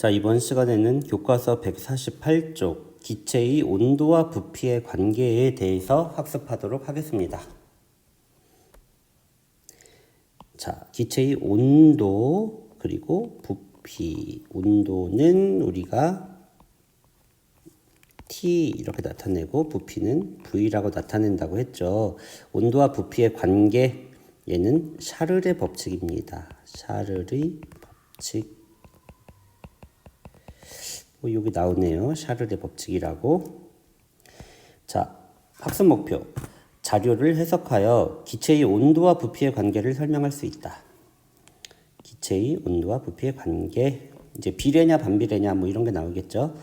자, 이번 시간에는 교과서 148쪽 기체의 온도와 부피의 관계에 대해서 학습하도록 하겠습니다. 자, 기체의 온도 그리고 부피. 온도는 우리가 T 이렇게 나타내고 부피는 V라고 나타낸다고 했죠. 온도와 부피의 관계 얘는 샤를의 법칙입니다. 샤를의 법칙. 뭐 여기 나오네요. 샤를의 법칙이라고. 자, 학습 목표. 자료를 해석하여 기체의 온도와 부피의 관계를 설명할 수 있다. 기체의 온도와 부피의 관계. 이제 비례냐 반비례냐 뭐 이런 게 나오겠죠.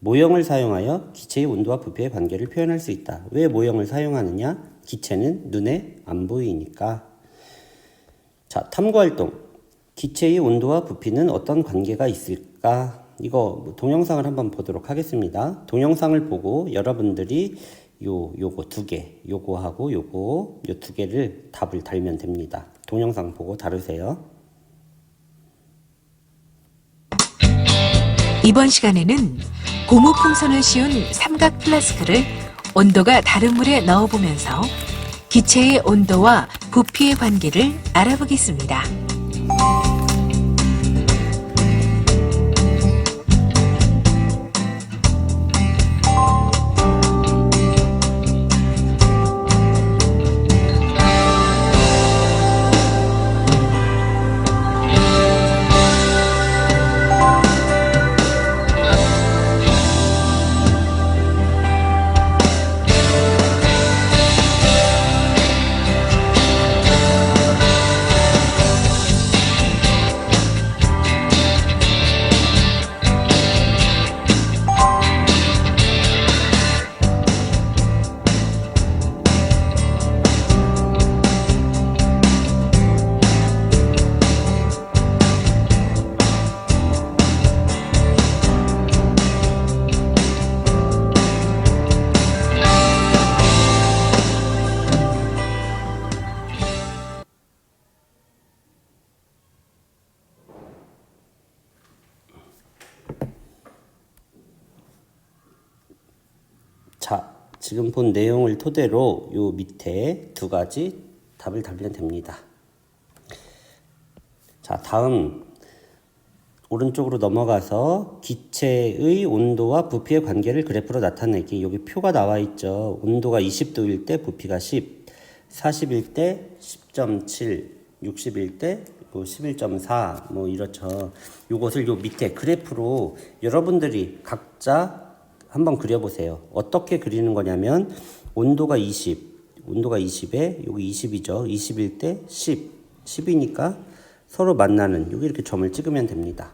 모형을 사용하여 기체의 온도와 부피의 관계를 표현할 수 있다. 왜 모형을 사용하느냐? 기체는 눈에 안 보이니까. 자, 탐구 활동. 기체의 온도와 부피는 어떤 관계가 있을까? 이거 뭐 동영상을 한번 보도록 하겠습니다. 동영상을 보고 여러분들이 요 요거 두 개, 요거하고 요거 요 두 개를 답을 달면 됩니다. 동영상 보고 다루세요. 이번 시간에는 고무 풍선을 씌운 삼각 플라스크를 온도가 다른 물에 넣어 보면서 기체의 온도와 부피의 관계를 알아보겠습니다. 지금 본 내용을 토대로 요 밑에 두 가지 답을 달면 됩니다. 자, 다음 오른쪽으로 넘어가서 기체의 온도와 부피의 관계를 그래프로 나타내기. 여기 표가 나와 있죠. 온도가 20도일 때 부피가 10, 40일 때 10.7, 60일 때 뭐 11.4, 뭐 이렇죠. 요것을 요 밑에 그래프로 여러분들이 각자 한번 그려보세요. 어떻게 그리는 거냐면 온도가 20, 온도가 20에 여기 20이죠. 20일 때 10, 10이니까 서로 만나는 여기 이렇게 점을 찍으면 됩니다.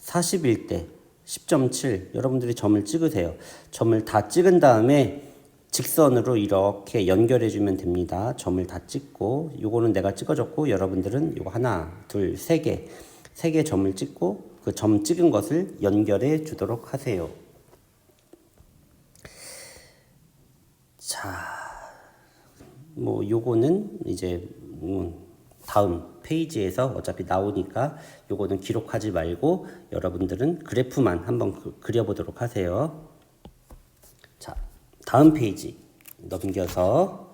40일 때 10.7 여러분들이 점을 찍으세요. 점을 다 찍은 다음에 직선으로 이렇게 연결해 주면 됩니다. 점을 다 찍고 요거는 내가 찍어줬고 여러분들은 요거 하나, 둘, 세 개, 세 개 점을 찍고 그 점 찍은 것을 연결해 주도록 하세요. 자, 뭐 요거는 이제 음, 다음 페이지에서 어차피 나오니까 요거는 기록하지 말고 여러분들은 그래프만 한번 그- 그려보도록 하세요. 자, 다음 페이지 넘겨서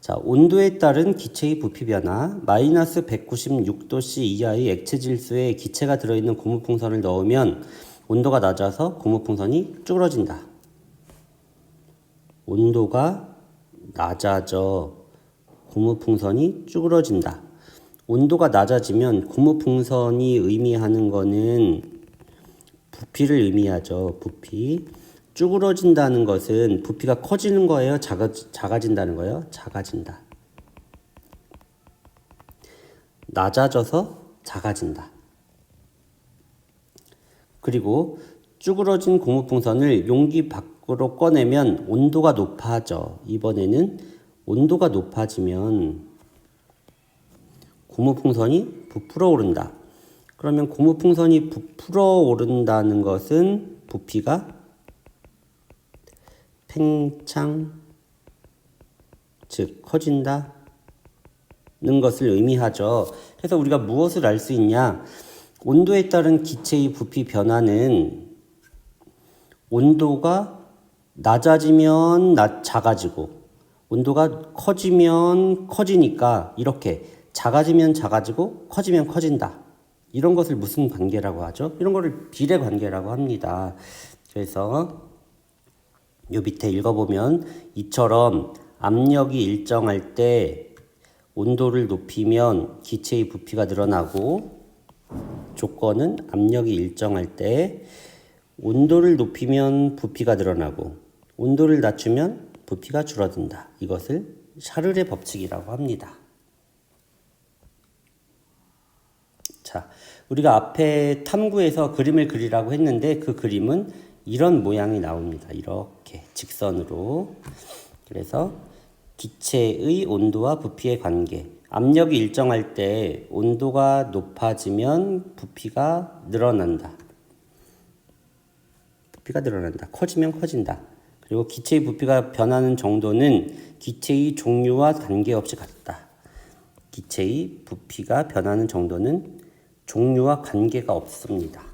자, 온도에 따른 기체의 부피 변화 마이너스 196도씨 이하의 액체 질소에 기체가 들어있는 고무풍선을 넣으면 온도가 낮아서 고무풍선이 쭈그러진다. 온도가 낮아져 고무풍선이 쭈그러진다. 온도가 낮아지면 고무풍선이 의미하는 거는 부피를 의미하죠. 부피. 쭈그러진다는 것은 부피가 커지는 거예요. 작아, 작아진다는 거예요. 작아진다. 낮아져서 작아진다. 그리고 쭈그러진 고무풍선을 용기 밖 으로 꺼내면 온도가 높아져. 이번에는 온도가 높아지면 고무풍선이 부풀어 오른다. 그러면 고무풍선이 부풀어 오른다는 것은 부피가 팽창, 즉 커진다 는 것을 의미하죠. 그래서 우리가 무엇을 알 수 있냐? 온도에 따른 기체의 부피 변화는 온도가 낮아지면 낮 작아지고 온도가 커지면 커지니까 이렇게 작아지면 작아지고 커지면 커진다. 이런 것을 무슨 관계라고 하죠? 이런 거를 비례 관계라고 합니다. 그래서 요 밑에 읽어보면 이처럼 압력이 일정할 때 온도를 높이면 기체의 부피가 늘어나고 조건은 압력이 일정할 때 온도를 높이면 부피가 늘어나고 온도를 낮추면 부피가 줄어든다. 이것을 샤를의 법칙이라고 합니다. 자, 우리가 앞에 탐구에서 그림을 그리라고 했는데 그 그림은 이런 모양이 나옵니다. 이렇게 직선으로. 그래서 기체의 온도와 부피의 관계. 압력이 일정할 때 온도가 높아지면 부피가 늘어난다. 부피가 늘어난다. 커지면 커진다. 그리고 기체의 부피가 변하는 정도는 기체의 종류와 관계없이 같다. 기체의 부피가 변하는 정도는 종류와 관계가 없습니다.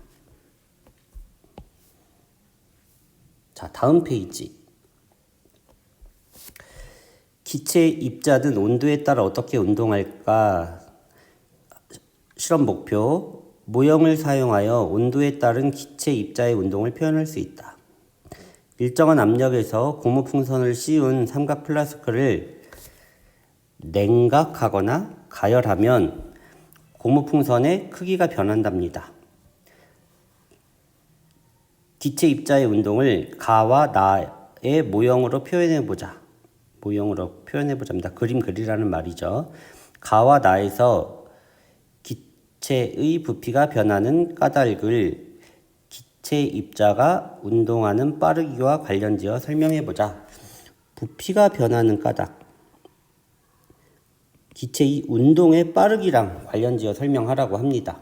자, 다음 페이지. 기체의 입자는 온도에 따라 어떻게 운동할까? 실험 목표. 모형을 사용하여 온도에 따른 기체 입자의 운동을 표현할 수 있다. 일정한 압력에서 고무 풍선을 씌운 삼각 플라스크를 냉각하거나 가열하면 고무 풍선의 크기가 변한답니다. 기체 입자의 운동을 가와 나의 모형으로 표현해 보자. 모형으로 표현해 보자입니다. 그림 그리라는 말이죠. 가와 나에서 기체의 부피가 변하는 까닭을 입자가 운동하는 빠르기와 관련지어 설명해 보자. 부피가 변하는 까닭. 기체의 운동의 빠르기랑 관련지어 설명하라고 합니다.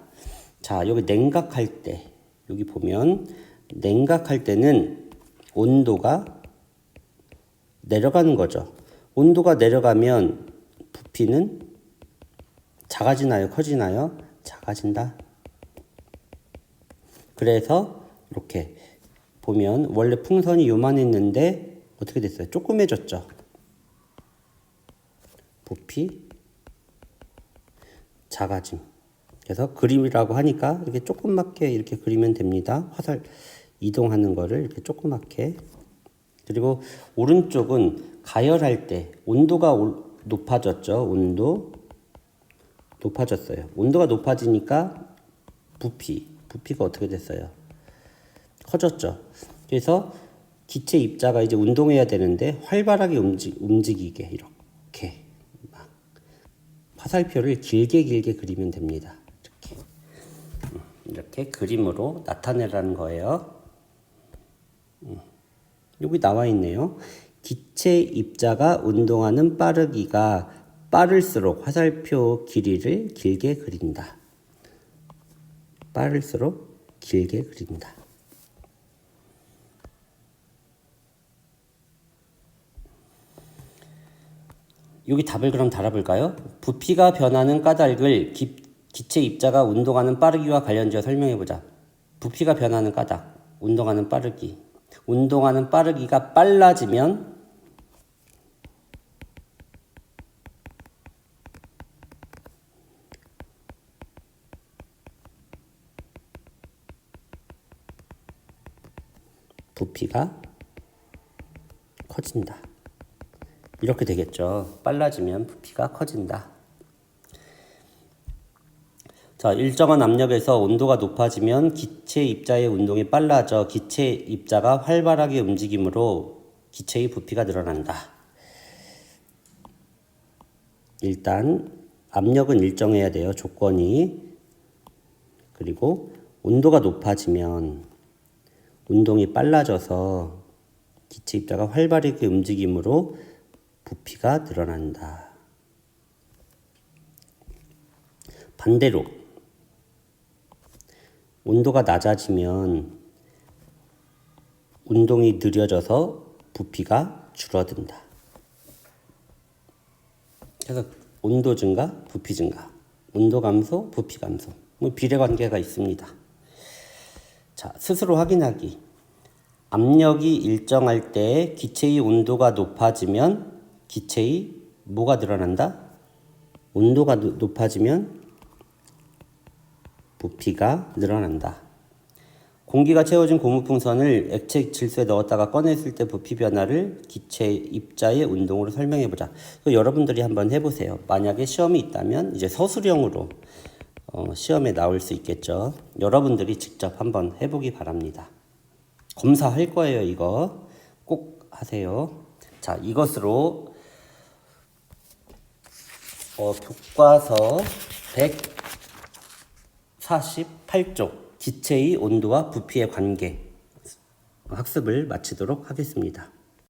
자, 여기 냉각할 때, 여기 보면 냉각할 때는 온도가 내려가는 거죠. 온도가 내려가면 부피는 작아지나요? 커지나요? 작아진다. 그래서 이렇게 보면 원래 풍선이 요만했는데 어떻게 됐어요? 조그매졌죠. 부피 작아짐. 그래서 그림이라고 하니까 이렇게 조그맣게 이렇게 그리면 됩니다. 화살 이동하는 거를 이렇게 조그맣게. 그리고 오른쪽은 가열할 때 온도가 올- 높아졌죠. 온도 높아졌어요. 온도가 높아지니까 부피, 부피가 어떻게 됐어요? 커졌죠. 그래서 기체 입자가 이제 운동해야 되는데 활발하게 움직, 움직이게 이렇게 막 화살표를 길게 길게 그리면 됩니다. 이렇게 음, 이렇게 그림으로 나타내라는 거예요. 음, 여기 나와 있네요. 기체 입자가 운동하는 빠르기가 빠를수록 화살표 길이를 길게 그린다. 빠를수록 길게 그린다. 여기 답을 그럼 달아볼까요? 부피가 변하는 까닭을 기, 기체 입자가 운동하는 빠르기와 관련지어 설명해보자. 부피가 변하는 까닭, 운동하는 빠르기. 운동하는 빠르기가 빨라지면 부피가 커진다. 이렇게 되겠죠. 빨라지면 부피가 커진다. 자, 일정한 압력에서 온도가 높아지면 기체 입자의 운동이 빨라져 기체 입자가 활발하게 움직이므로 기체의 부피가 늘어난다. 일단 압력은 일정해야 돼요. 조건이. 그리고 온도가 높아지면 운동이 빨라져서 기체 입자가 활발하게 움직이므로 부피가 늘어난다. 반대로 온도가 낮아지면 운동이 느려져서 부피가 줄어든다. 그래서 온도 증가, 부피 증가, 온도 감소, 부피 감소 뭐 비례관계가 있습니다. 자, 스스로 확인하기. 압력이 일정할 때 기체의 온도가 높아지면 기체의 뭐가 늘어난다? 온도가 노- 높아지면 부피가 늘어난다. 공기가 채워진 고무풍선을 액체 질소에 넣었다가 꺼냈을 때 부피 변화를 기체 입자의 운동으로 설명해 보자. 여러분들이 한번 해보세요. 만약에 시험이 있다면 이제 서술형으로 어, 시험에 나올 수 있겠죠. 여러분들이 직접 한번 해보기 바랍니다. 검사할 거예요, 이거. 꼭 하세요. 자, 이것으로 어, 교과서 148쪽 기체의 온도와 부피의 관계 학습을 마치도록 하겠습니다.